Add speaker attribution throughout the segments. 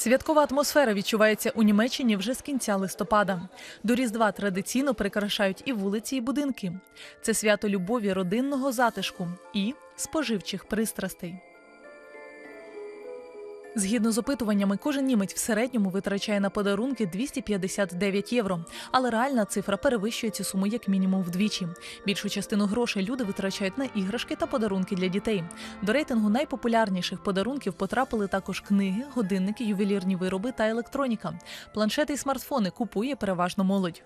Speaker 1: Святкова атмосфера відчувається у Німеччині вже з кінця листопада. До Різдва традиційно прикрашають і вулиці, і будинки. Це свято любові, родинного затишку і споживчих пристрастей. Згідно з опитуваннями, кожен німець в середньому витрачає на подарунки 259 євро. Але реальна цифра перевищує цю суму як мінімум вдвічі. Більшу частину грошей люди витрачають на іграшки та подарунки для дітей. До рейтингу найпопулярніших подарунків потрапили також книги, годинники, ювелірні вироби та електроніка. Планшети і смартфони купує переважно молодь.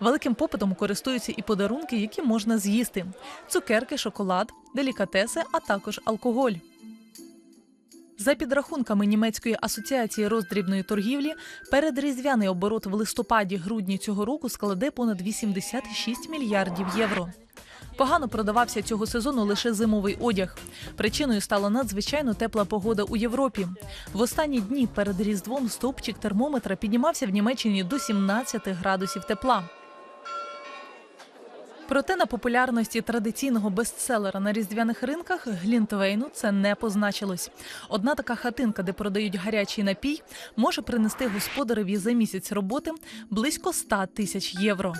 Speaker 1: Великим попитом користуються і подарунки, які можна з'їсти: цукерки, шоколад, делікатеси, а також алкоголь. За підрахунками німецької асоціації роздрібної торгівлі, передріздвяний оборот в листопаді-грудні цього року складе понад 86 мільярдів євро. Погано продавався цього сезону лише зимовий одяг. Причиною стала надзвичайно тепла погода у Європі. В останні дні перед різдвом стовпчик термометра піднімався в Німеччині до 17 градусів тепла. Проте на популярності традиційного бестселера на різдвяних ринках Глінтвейну це не позначилось. Одна така хатинка, де продають гарячий напій, може принести господареві за місяць роботи близько 100 тисяч євро.